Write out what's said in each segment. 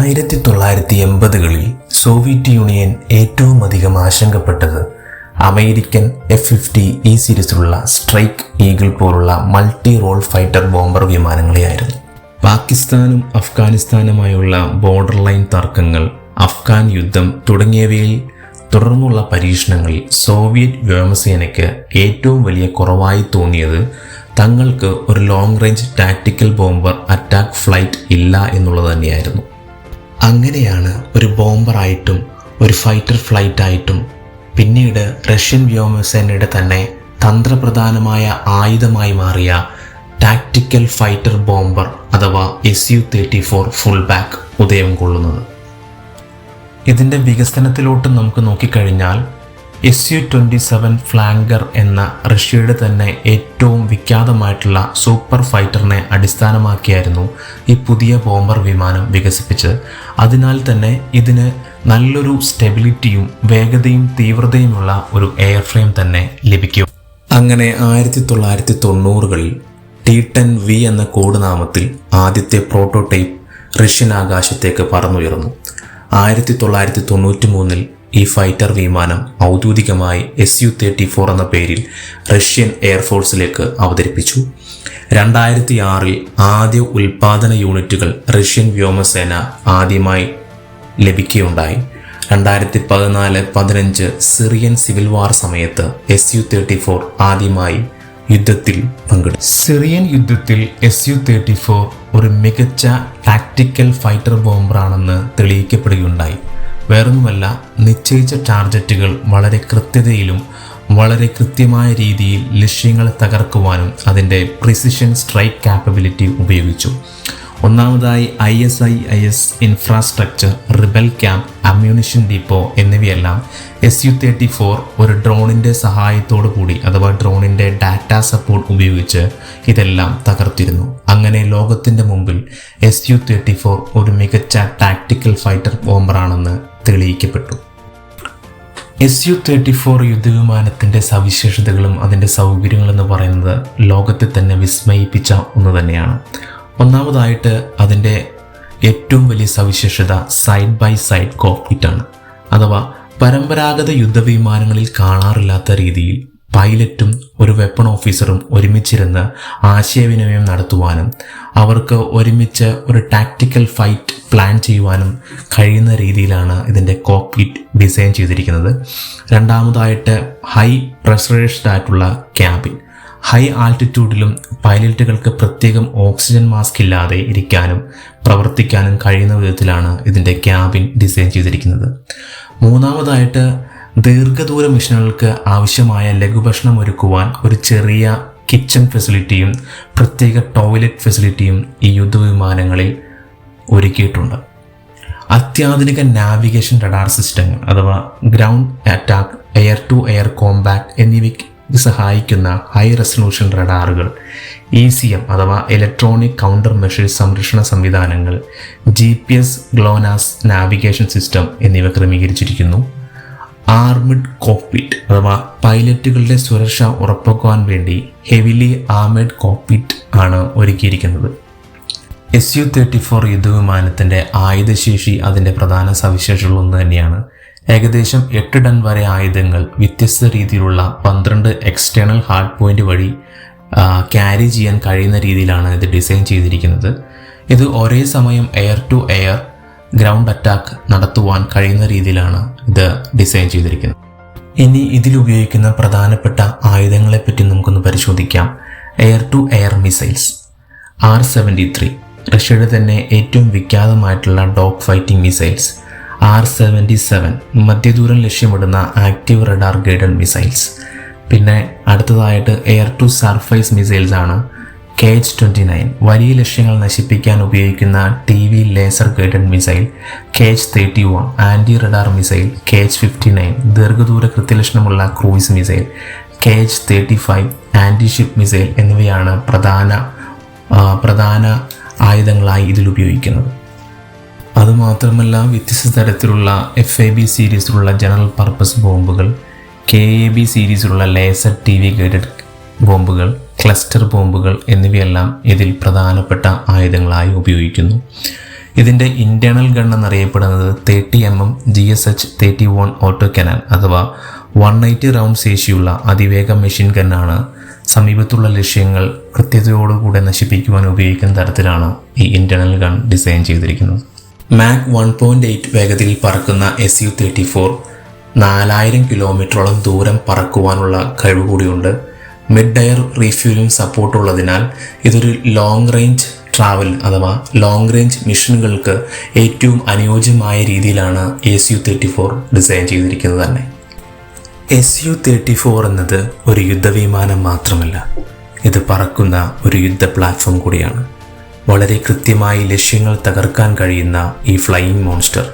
ആയിരത്തി തൊള്ളായിരത്തി എൺപതുകളിൽ Soviet union ഏറ്റവും അധികം ആശങ്കപ്പെട്ടത് അമേരിക്കൻ എഫ് ഫിഫ്റ്റി ഈ സീരീസിലുള്ള സ്ട്രൈക്ക് ഈഗിൾ പോലുള്ള മൾട്ടി റോൾ ഫൈറ്റർ ബോംബർ വിമാനങ്ങളെയായിരുന്നു. പാകിസ്ഥാനും അഫ്ഗാനിസ്ഥാനുമായുള്ള ബോർഡർ ലൈൻ തർക്കങ്ങൾ അഫ്ഗാൻ യുദ്ധം തുടങ്ങിയവയിൽ തുടർന്നുള്ള പരീക്ഷണങ്ങളിൽ സോവിയറ്റ് വ്യോമസേനയ്ക്ക് ഏറ്റവും വലിയ കുറവായി തോന്നിയത് തങ്ങൾക്ക് ഒരു long range tactical bomber attack flight ഇല്ല എന്നുള്ളത് തന്നെയായിരുന്നു. അങ്ങനെയാണ് ഒരു ബോംബറായിട്ടും ഒരു ഫൈറ്റർ ഫ്ലൈറ്റ് ആയിട്ടും പിന്നീട് റഷ്യൻ വ്യോമസേനയുടെ തന്നെ തന്ത്രപ്രധാനമായ ആയുധമായി മാറിയ ടാക്ടിക്കൽ ഫൈറ്റർ ബോംബർ അഥവാ S U thirty four Fullback ഉദയം കൊള്ളുന്നത്. ഇതിന്റെ വികസനത്തിലോട്ട് നമുക്ക് നോക്കിക്കഴിഞ്ഞാൽ S U twenty seven Flanker എന്ന റഷ്യയുടെ തന്നെ ഏറ്റവും വിഖ്യാതമായിട്ടുള്ള സൂപ്പർ ഫൈറ്ററിനെ അടിസ്ഥാനമാക്കിയായിരുന്നു ഈ പുതിയ ബോംബർ വിമാനം വികസിപ്പിച്ചത്. അതിനാൽ തന്നെ ഇതിന് നല്ലൊരു സ്റ്റെബിലിറ്റിയും വേഗതയും തീവ്രതയുമുള്ള ഒരു എയർ ഫ്രെയിം തന്നെ ലഭിക്കും. അങ്ങനെ ആയിരത്തി തൊള്ളായിരത്തി തൊണ്ണൂറുകളിൽ ടി ടെൻ വി എന്ന കോഡ് നാമത്തിൽ ആദ്യത്തെ പ്രോട്ടോടൈപ്പ് റഷ്യൻ ആകാശത്തേക്ക് പറന്നുയർന്നു. ആയിരത്തി തൊള്ളായിരത്തി തൊണ്ണൂറ്റി മൂന്നിൽ ഈ ഫൈറ്റർ വിമാനം ഔദ്യോഗികമായി എസ് യു തേർട്ടി ഫോർ എന്ന പേരിൽ റഷ്യൻ എയർഫോഴ്സിലേക്ക് അവതരിപ്പിച്ചു. രണ്ടായിരത്തി ആറിൽ ആദ്യ ഉൽപാദന യൂണിറ്റുകൾ റഷ്യൻ വ്യോമസേന ആദ്യമായി ലഭിക്കുകയുണ്ടായി. രണ്ടായിരത്തി പതിനാല് പതിനഞ്ച് സിറിയൻ സിവിൽ വാർ സമയത്ത് എസ് യു തേർട്ടി ഫോർ ആദ്യമായി യുദ്ധത്തിൽ പങ്കെടുത്തു. സിറിയൻ യുദ്ധത്തിൽ എസ് യു തേർട്ടി ഫോർ ഒരു മികച്ച ടാക്ടിക്കൽ ഫൈറ്റർ ബോംബറാണെന്ന് തെളിയിക്കപ്പെടുകയുണ്ടായി. വേറൊന്നുമല്ല നിശ്ചയിച്ച ടാർഗറ്റുകൾ വളരെ കൃത്യതയിലും വളരെ കൃത്യമായ രീതിയിൽ ലക്ഷ്യങ്ങളെ തകർക്കുവാനും അതിന്റെ പ്രിസിഷൻ സ്ട്രൈക്ക് കാപ്പബിലിറ്റി ഉപയോഗിച്ചു. ഒന്നാമതായി I S I I S infrastructure rebel camp ammunition depot എന്നിവയെല്ലാം എസ് യു തേർട്ടി ഫോർ ഒരു ഡ്രോണിന്റെ സഹായത്തോടു കൂടി അഥവാ ഡ്രോണിന്റെ ഡാറ്റ സപ്പോർട്ട് ഉപയോഗിച്ച് ഇതെല്ലാം തകർത്തിരുന്നു. അങ്ങനെ ലോകത്തിന്റെ മുമ്പിൽ എസ് യു തേർട്ടി ഫോർ ഒരു മികച്ച ടാക്ടിക്കൽ ഫൈറ്റർ ബോംബറാണെന്ന് തെളിയിക്കപ്പെട്ടു. എസ് യു തേർട്ടി ഫോർ യുദ്ധവിമാനത്തിന്റെ സവിശേഷതകളും അതിന്റെ സൗകര്യങ്ങളും എന്ന് പറയുന്നത് ലോകത്തെ തന്നെ വിസ്മയിപ്പിച്ച ഒന്ന് തന്നെയാണ്. ഒന്നാമതായിട്ട് അതിന്റെ ഏറ്റവും വലിയ സവിശേഷത സൈഡ് ബൈ സൈഡ് കോക്പിറ്റാണ് അഥവാ പരമ്പരാഗത യുദ്ധവിമാനങ്ങളിൽ കാണാറില്ലാത്ത രീതിയിൽ പൈലറ്റും ഒരു വെപ്പൺ ഓഫീസറും ഒരുമിച്ചിരുന്ന് ആശയവിനിമയം നടത്തുവാനും അവർക്ക് ഒരുമിച്ച് ഒരു ടാക്ടിക്കൽ ഫൈറ്റ് പ്ലാൻ ചെയ്യുവാനും കഴിയുന്ന രീതിയിലാണ് ഇതിന്റെ കോക്പിറ്റ് ഡിസൈൻ ചെയ്തിരിക്കുന്നത്. രണ്ടാമതായിട്ട് ഹൈ പ്രഷറൈസ്ഡ് ആയിട്ടുള്ള ക്യാബിൻ ഹൈ ആൾട്ടിറ്റ്യൂഡിലും പൈലറ്റുകൾക്ക് പ്രത്യേകം ഓക്സിജൻ മാസ്ക് ഇല്ലാതെ ഇരിക്കാനും പ്രവർത്തിക്കാനും കഴിയുന്ന വിധത്തിലാണ് ഇതിന്റെ ക്യാബിൻ ഡിസൈൻ ചെയ്തിരിക്കുന്നത്. മൂന്നാമതായിട്ട് ദീർഘദൂര മിഷനുകൾക്ക് ആവശ്യമായ ലഘുഭക്ഷണം ഒരുക്കുവാൻ ഒരു ചെറിയ കിച്ചൺ ഫെസിലിറ്റിയും പ്രത്യേക ടോയ്ലറ്റ് ഫെസിലിറ്റിയും ഈ യുദ്ധവിമാനങ്ങളിൽ ഒരുക്കിയിട്ടുണ്ട്. അത്യാധുനിക നാവിഗേഷൻ റഡാർ സിസ്റ്റങ്ങൾ അഥവാ ground attack air to air combat എന്നിവയ്ക്ക് സഹായിക്കുന്ന ഹൈ റെസൊല്യൂഷൻ റഡാറുകൾ ഇ സി എം അഥവാ ഇലക്ട്രോണിക് കൗണ്ടർ മെഷീൻ സംരക്ഷണ സംവിധാനങ്ങൾ G P S GLONASS navigation system എന്നിവ ക്രമീകരിച്ചിരിക്കുന്നു. ആർമിഡ് കോക്പിറ്റ് അഥവാ പൈലറ്റുകളുടെ സുരക്ഷ ഉറപ്പാക്കുവാൻ വേണ്ടി ഹെവിലി ആർമഡ് കോക്പിറ്റ് ആണ് ഒരുക്കിയിരിക്കുന്നത്. എസ് യു തേർട്ടി ഫോർ യുദ്ധവിമാനത്തിന്റെ ആയുധശേഷി അതിന്റെ പ്രധാന സവിശേഷതകളൊന്നു തന്നെയാണ്. ഏകദേശം എട്ട് ടൺ വരെ ആയുധങ്ങൾ വ്യത്യസ്ത രീതിയിലുള്ള പന്ത്രണ്ട് എക്സ്റ്റേണൽ ഹാർഡ് പോയിന്റ് വഴി ക്യാരി ചെയ്യാൻ കഴിയുന്ന രീതിയിലാണ് ഇത് ഡിസൈൻ ചെയ്തിരിക്കുന്നത്. ഇത് ഒരേ സമയം air to air ground attack നടത്തുവാൻ കഴിയുന്ന രീതിയിലാണ് ഇത് ഡിസൈൻ ചെയ്തിരിക്കുന്നത്. ഇനി ഇതിലുപയോഗിക്കുന്ന പ്രധാനപ്പെട്ട ആയുധങ്ങളെപ്പറ്റി നമുക്കൊന്ന് പരിശോധിക്കാം. Air to air missiles R seventy three റഷ്യയുടെ തന്നെ ഏറ്റവും വിഖ്യാതമായിട്ടുള്ള dog fighting missiles R seventy seven മധ്യദൂരം ലക്ഷ്യമിടുന്ന ആക്റ്റീവ് റഡാർ ഗൈഡഡ് മിസൈൽസ്. പിന്നെ അടുത്തതായിട്ട് എയർ ടു സർഫൈസ് മിസൈൽസ് ആണ് കെ എച്ച് ട്വന്റി നയൻ. വലിയ ലക്ഷ്യങ്ങൾ നശിപ്പിക്കാൻ ഉപയോഗിക്കുന്ന T V laser guided missile K H thirty one anti radar missile K H fifty nine ദീർഘദൂര കൃത്യലക്ഷണമുള്ള cruise missile K H thirty five anti ship missile എന്നിവയാണ് പ്രധാന പ്രധാന ആയുധങ്ങളായി ഇതിൽ ഉപയോഗിക്കുന്നത്. അതുമാത്രമല്ല വ്യത്യസ്ത തരത്തിലുള്ള എഫ് എ ബി സീരീസിലുള്ള ജനറൽ പർപ്പസ് ബോംബുകൾ കെ എ ബി സീരീസിലുള്ള ലേസർ ടി വി ഗൈഡഡ് ബോംബുകൾ ക്ലസ്റ്റർ ബോംബുകൾ എന്നിവയെല്ലാം ഇതിൽ പ്രധാനപ്പെട്ട ആയുധങ്ങളായി ഉപയോഗിക്കുന്നു. ഇതിന്റെ ഇന്റേണൽ ഗൺ എന്നറിയപ്പെടുന്നത് thirty M M G S H thirty one auto cannon അഥവാ വൺ എയ്റ്റി റൗണ്ട് ശേഷിയുള്ള അതിവേഗ മെഷീൻ ഗണ്ണാണ് സമീപത്തുള്ള ലക്ഷ്യങ്ങൾ കൃത്യതയോടുകൂടെ നശിപ്പിക്കുവാൻ ഉപയോഗിക്കുന്ന തരത്തിലാണ് ഈ ഇന്റേർണൽ ഗൺ ഡിസൈൻ ചെയ്തിരിക്കുന്നത്. മാക് വൺ പോയിന്റ് എയ്റ്റ് വേഗതയിൽ പറക്കുന്ന എസ് യു തേർട്ടി ഫോർ നാലായിരം കിലോമീറ്ററോളം ദൂരം പറക്കുവാനുള്ള കഴിവ് കൂടിയുണ്ട് മിഡ് ഡയർ റീഫ്യൂലിംഗ് സപ്പോർട്ട് ഉള്ളതിനാൽ ഇതൊരു ലോങ് റേഞ്ച് ട്രാവൽ അഥവാ ലോങ് റേഞ്ച് മിഷനുകൾക്ക് ഏറ്റവും അനുയോജ്യമായ രീതിയിലാണ് A C U thirty four design ചെയ്തിരിക്കുന്നത് തന്നെ. എസ് യു തേർട്ടി ഫോർ എന്നത് ഒരു യുദ്ധവിമാനം മാത്രമല്ല. ഇത് പറക്കുന്ന ഒരു യുദ്ധ പ്ലാറ്റ്ഫോം കൂടിയാണ്. വളരെ കൃത്യമായി ലക്ഷ്യങ്ങൾ തകർക്കാൻ കഴിയുന്ന ഈ ഫ്ലൈയിങ് മോൺസ്റ്റർ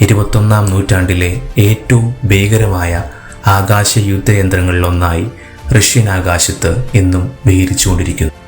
ഇരുപത്തൊന്നാം നൂറ്റാണ്ടിലെ ഏറ്റവും ഭീകരമായ ആകാശ യുദ്ധയന്ത്രങ്ങളിലൊന്നായി റഷ്യൻ ആകാശത്ത് ഇന്നും വിഹരിച്ചുകൊണ്ടിരിക്കുന്നു.